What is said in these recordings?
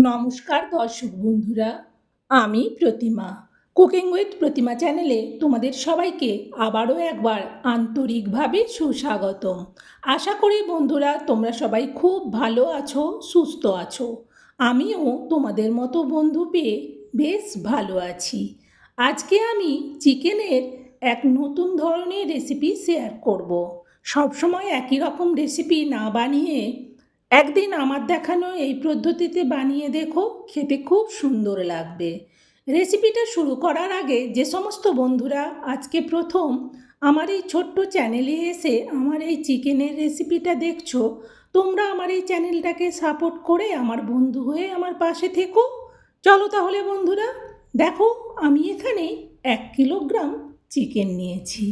নমস্কার দর্শক বন্ধুরা, আমি প্রতিমা। কুকিং উইথ প্রতিমা চ্যানেলে তোমাদের সবাইকে আবারও একবার আন্তরিকভাবে সুস্বাগতম। আশা করি বন্ধুরা, তোমরা সবাই খুব ভালো আছো, সুস্থ আছো। আমিও তোমাদের মতো বন্ধু পেয়ে বেশ ভালো আছি। আজকে আমি চিকেনের এক নতুন ধরনের রেসিপি শেয়ার করব। সবসময় একই রকম রেসিপি না বানিয়ে একদিন আমার দেখানো এই পদ্ধতিতে বানিয়ে দেখো, খেতে খুব সুন্দর লাগবে। রেসিপিটা শুরু করার আগে যে সমস্ত বন্ধুরা আজকে প্রথম আমার এই ছোট্ট চ্যানেলে এসে আমার এই চিকেনের রেসিপিটা দেখছ, তোমরা আমার এই চ্যানেলটাকে সাপোর্ট করে আমার বন্ধু হয়ে আমার পাশে থেকো। চলো তাহলে বন্ধুরা, দেখো আমি এখানে এক কিলোগ্রাম চিকেন নিয়েছি।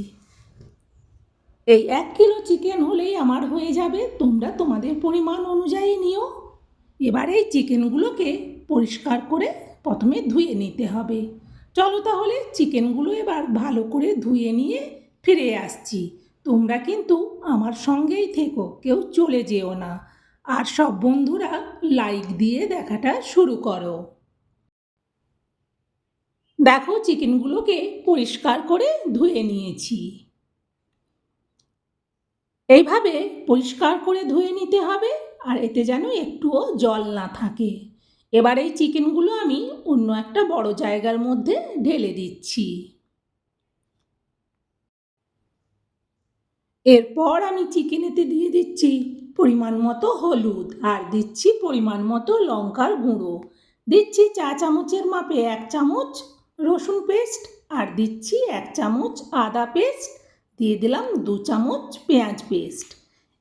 এই এক কিলো চিকেন হলেই আমার হয়ে যাবে, তোমরা তোমাদের পরিমাণ অনুযায়ী নিও। এবার এই চিকেনগুলোকে পরিষ্কার করে প্রথমে ধুয়ে নিতে হবে। চলো তাহলে চিকেনগুলো এবার ভালো করে ধুয়ে নিয়ে ফিরে আসছি। তোমরা কিন্তু আমার সঙ্গেই থেকো, কেউ চলে যেও না। আর সব বন্ধুরা লাইক দিয়ে দেখাটা শুরু করো। দেখো চিকেনগুলোকে পরিষ্কার করে ধুয়ে নিয়েছি। এইভাবে পরিষ্কার করে ধুয়ে নিতে হবে আর এতে যেন একটুও জল না থাকে। এবার এই চিকেনগুলো আমি অন্য একটা বড় জায়গার মধ্যে ঢেলে দিচ্ছি। এরপর আমি চিকেনেতে দিয়ে দিচ্ছি পরিমাণ মতো হলুদ আর দিচ্ছি পরিমাণ মতো লঙ্কার গুঁড়ো। দিচ্ছি চা চামচের মাপে এক চামচ রসুন পেস্ট আর দিচ্ছি এক চামচ আদা পেস্ট দিয়ে দিলাম দু চামচ পেঁয়াজ পেস্ট।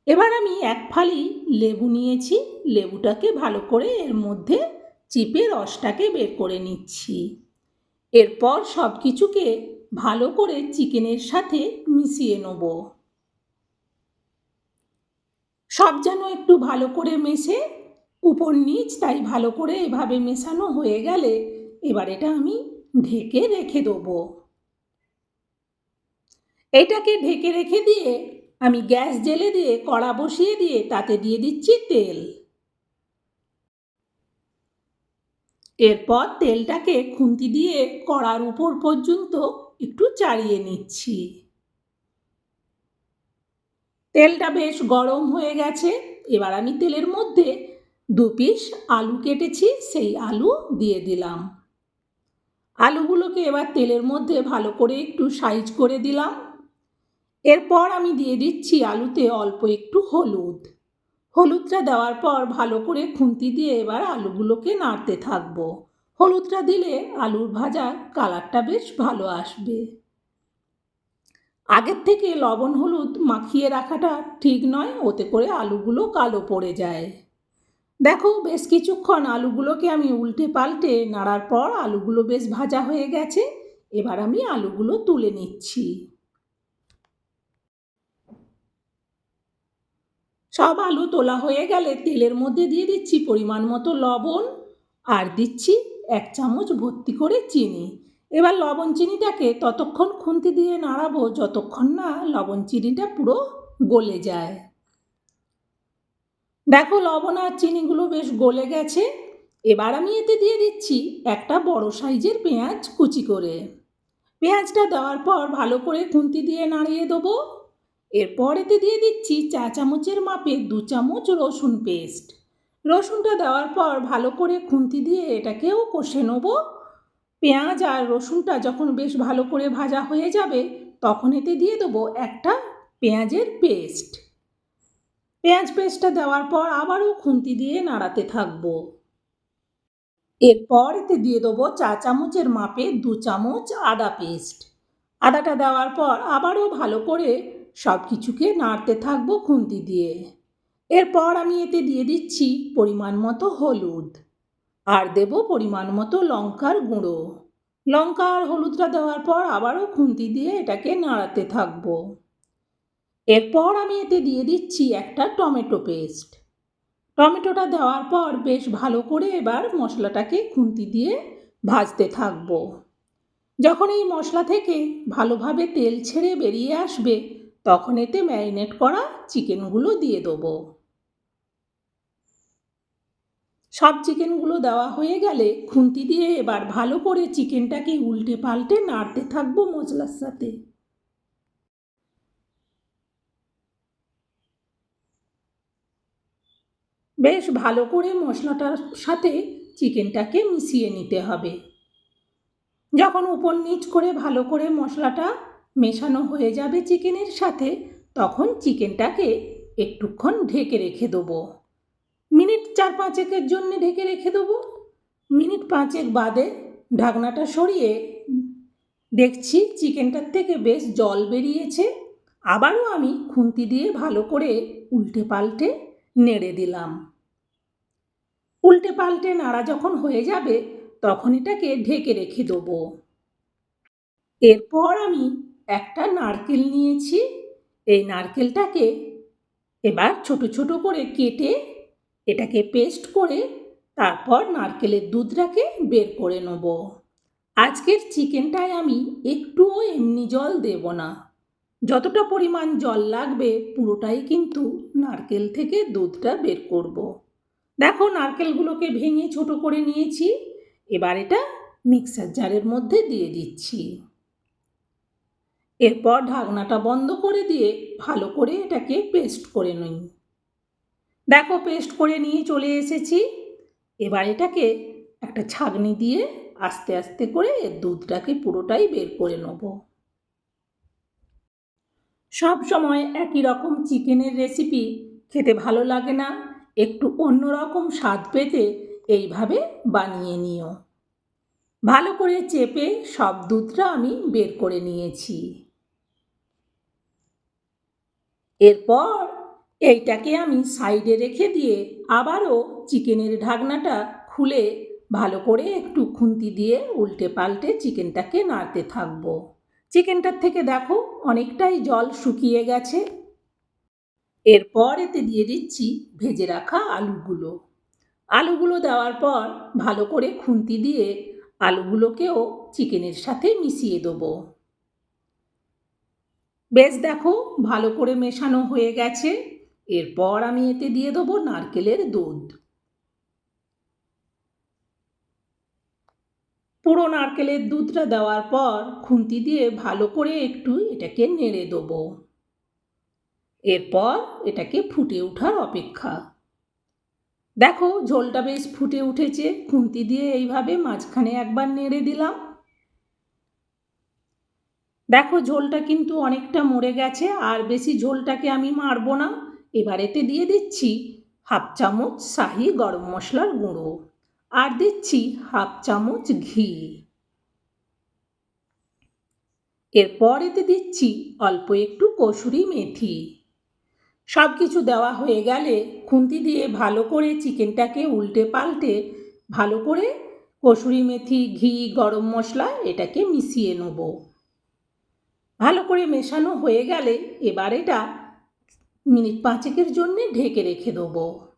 এবার আমি এক ফালি লেবু নিয়েছি। লেবুটাকে ভালো করে এর মধ্যে চিপে রসটাকে বের করে নিচ্ছি। এরপর সব কিছুকে ভালো করে চিকেনের সাথে মিশিয়ে নেব। সব যেন একটু ভালো করে মেশে, উপর নিচ তাই ভালো করে এভাবে মেশানো হয়ে গেলে এবার এটা আমি ঢেকে রেখে দেবো। এটাকে ঢেকে রেখে দিয়ে আমি গ্যাস জেলে দিয়ে কড়া বসিয়ে দিয়ে তাতে দিয়ে দিচ্ছি তেল। এরপর তেলটাকে খুন্তি দিয়ে কড়ার উপর পর্যন্ত একটু চাড়িয়ে নিচ্ছি। তেলটা বেশ গরম হয়ে গেছে, এবার আমি তেলের মধ্যে দু পিস আলু কেটেছি, সেই আলু দিয়ে দিলাম। আলুগুলোকে এবার তেলের মধ্যে ভালো করে একটু সাইজ করে দিলাম। এরপর আমি দিয়ে দিচ্ছি আলুতে অল্প একটু হলুদ। হলুদটা দেওয়ার পর ভালো করে খুন্তি দিয়ে এবার আলুগুলোকে নাড়তে থাকব। হলুদটা দিলে আলুর ভাজার কালারটা বেশ ভালো আসবে। আগের থেকে লবণ হলুদ মাখিয়ে রাখাটা ঠিক নয়, ওতে করে আলুগুলো কালো পড়ে যায়। দেখো, বেশ কিছুক্ষণ আলুগুলোকে আমি উল্টে পাল্টে নাড়ার পর আলুগুলো বেশ ভাজা হয়ে গেছে। এবার আমি আলুগুলো তুলে নিচ্ছি। সব আলু তোলা হয়ে গেলে তেলের মধ্যে দিয়ে দিচ্ছি পরিমাণ মতো লবণ আর দিচ্ছি এক চামচ ভর্তি করে চিনি। এবার লবণ চিনিটাকে ততক্ষণ খুন্তি দিয়ে নাড়াবো যতক্ষণ না লবণ চিনিটা পুরো গলে যায়। দেখো লবণ আর চিনিগুলো বেশ গলে গেছে। এবার আমি এতে দিয়ে দিচ্ছি একটা বড় সাইজের পেঁয়াজ কুচি করে। পেঁয়াজটা দেওয়ার পর ভালো করে খুন্তি দিয়ে নাড়িয়ে দেবো। এরপর এতে দিয়ে দিচ্ছি চা চামচের মাপে দু চামচ রসুন পেস্ট। রসুনটা দেওয়ার পর ভালো করে খুন্তি দিয়ে এটাকেও কষে নেব। পেঁয়াজ আর রসুনটা যখন বেশ ভালো করে ভাজা হয়ে যাবে, তখন এতে দিয়ে দেবো একটা পেঁয়াজের পেস্ট। পেঁয়াজ পেস্টটা দেওয়ার পর আবারও খুন্তি দিয়ে নাড়াতে থাকব। এরপর এতে দিয়ে দেবো চা চামচের মাপে দু চামচ আদা পেস্ট। আদাটা দেওয়ার পর আবারও ভালো করে সব কিছুকে নাড়তে থাকব খুন্তি দিয়ে। এরপর আমি এতে দিয়ে দিচ্ছি পরিমাণ মতো হলুদ। আর দেব পরিমাণ মতো লঙ্কার গুঁড়ো। লঙ্কা আর হলুদটা দেওয়ার পর আবারও খুন্তি দিয়ে এটাকে নাড়াতে থাকব। এরপর আমি এতে দিয়ে দিচ্ছি একটা টমেটো পেস্ট। টমেটোটা দেওয়ার পর বেশ ভালো করে এবার মশলাটাকে খুন্তি দিয়ে ভাজতে থাকব। যখন এই মশলা থেকে ভালোভাবে তেল ছেড়ে বেরিয়ে আসবে তখন এতে ম্যারিনেট করা চিকেনগুলো দিয়ে দেবো। সব চিকেনগুলো দেওয়া হয়ে গেলে খুন্তি দিয়ে এবার ভালো করে চিকেনটাকে উল্টে পাল্টে নাড়তে থাকব মশলার সাথে। বেশ ভালো করে মশলাটার সাথে চিকেনটাকে মিশিয়ে নিতে হবে। যখন উপর নিচ করে ভালো করে মশলাটা মেশানো হয়ে যাবে চিকেনের সাথে, তখন চিকেনটাকে একটুক্ষণ ঢেকে রেখে দেবো। মিনিট চার পাঁচেকের জন্য ঢেকে রেখে দেবো। মিনিট পাঁচেক বাদে ঢাকনাটা সরিয়ে দেখছি চিকেনটার থেকে বেশ জল বেরিয়েছে। আবারও আমি খুন্তি দিয়ে ভালো করে উল্টে পাল্টে নেড়ে দিলাম। উল্টে পাল্টে নাড়া যখন হয়ে যাবে, তখন এটাকে ঢেকে রেখে দেবো। এরপর আমি একটা নারকেল নিয়েছি। এই নারকেলটাকে এবার ছোট ছোট করে কেটে এটাকে পেস্ট করে তারপর নারকেলের দুধটাকে বের করে নেব। আজকের চিকেনটায় আমি একটুও এমনি জল দেব না। যতটা পরিমাণ জল লাগবে পুরোটাই কিন্তু নারকেল থেকে দুধটা বের করব। দেখো নারকেলগুলোকে ভেঙে ছোট করে নিয়েছি। এবার এটা মিক্সার জারের মধ্যে দিয়ে দিচ্ছি। এরপর ঢাকনাটা বন্ধ করে দিয়ে ভালো করে এটাকে পেস্ট করে নিই। দেখো পেস্ট করে নিয়ে চলে এসেছি। এবার এটাকে একটা ছাগনি দিয়ে আস্তে আস্তে করে এর দুধটাকে পুরোটাই বের করে নেব। সব সময় একই রকম চিকেনের রেসিপি খেতে ভালো লাগে না, একটু অন্যরকম স্বাদ পেতে এইভাবে বানিয়ে নিও। ভালো করে চেপে সব দুধটা আমি বের করে নিয়েছি। এরপর এইটাকে আমি সাইডে রেখে দিয়ে আবারও চিকেনের ঢাকনাটা খুলে ভালো করে একটু খুন্তি দিয়ে উল্টে পাল্টে চিকেনটাকে নাড়তে থাকব। চিকেনটার থেকে দেখো অনেকটাই জল শুকিয়ে গেছে। এরপর এতে দিয়ে দিচ্ছি ভেজে রাখা আলুগুলো। আলুগুলো দেওয়ার পর ভালো করে খুন্তি দিয়ে আলুগুলোকেও চিকেনের সাথে মিশিয়ে দেবো। বেশ দেখো, ভালো করে মেশানো হয়ে গেছে। এরপর আমি এতে দিয়ে দেবো নারকেলের দুধ। পুরো নারকেলের দুধটা দেওয়ার পর খুন্তি দিয়ে ভালো করে একটু এটাকে নেড়ে দেবো। এরপর এটাকে ফুটে ওঠার অপেক্ষা। দেখো, ঝোলটা বেশ ফুটে উঠেছে। খুন্তি দিয়ে এইভাবে মাঝখানে একবার নেড়ে দিলাম। দেখো, ঝোলটা কিন্তু অনেকটা মরে গেছে, আর বেশি ঝোলটাকে আমি মারবো না। এবার এতে দিয়ে দিচ্ছি হাফ চামচ শাহি গরম মশলার গুঁড়ো, আর দিচ্ছি হাফ চামচ ঘি। এরপর এতে দিচ্ছি অল্প একটু কসুরি মেথি। সব কিছু দেওয়া হয়ে গেলে খুন্তি দিয়ে ভালো করে চিকেনটাকে উল্টে পাল্টে ভালো করে কসুরি মেথি, ঘি, গরম মশলা এটাকে মিশিয়ে নেব। ভালো করে মেশানো হয়ে গেলে এবার এটা মিনিট পাঁচেকের জন্যে ঢেকে রেখে দেবো।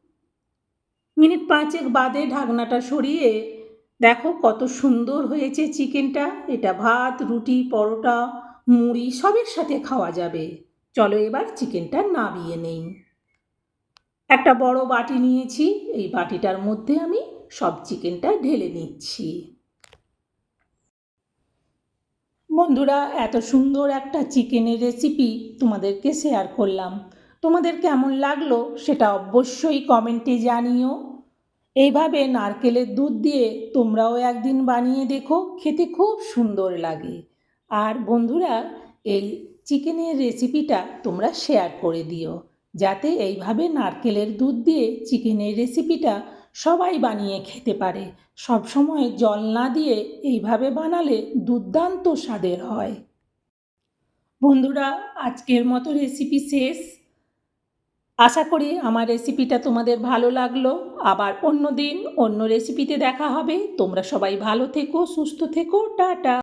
মিনিট পাঁচেক বাদে ঢাকনাটা সরিয়ে দেখো কত সুন্দর হয়েছে চিকেনটা। এটা ভাত, রুটি, পরোটা, মুড়ি সবের সাথে খাওয়া যাবে। চলো এবার চিকেনটা নাবিয়ে নেই। একটা বড় বাটি নিয়েছি। এই বাটিটার মধ্যে আমি সব চিকেনটা ঢেলে নিচ্ছি। বন্ধুরা, এত সুন্দর একটা চিকেনের রেসিপি তোমাদেরকে শেয়ার করলাম। তোমাদের কেমন লাগল সেটা অবশ্যই কমেন্টে জানিও। এইভাবে নারকেলের দুধ দিয়ে তোমরাও একদিন বানিয়ে দেখো, খেতে খুব সুন্দর লাগে। আর বন্ধুরা, এই চিকেনের রেসিপিটা তোমরা শেয়ার করে দিও, যাতে এইভাবে নারকেলের দুধ দিয়ে চিকেনের রেসিপিটা সবাই বানিয়ে খেতে পারে। সব সময় জল না দিয়ে এইভাবে বানালে দুর্দান্ত স্বাদের হয়। বন্ধুরা, আজকের মতো রেসিপি শেষ। আশা করি আমার রেসিপিটা তোমাদের ভালো লাগল। আবার অন্য দিন অন্য রেসিপিতে দেখা হবে। তোমরা সবাই ভালো থেকো, সুস্থ থেকো, টাটা।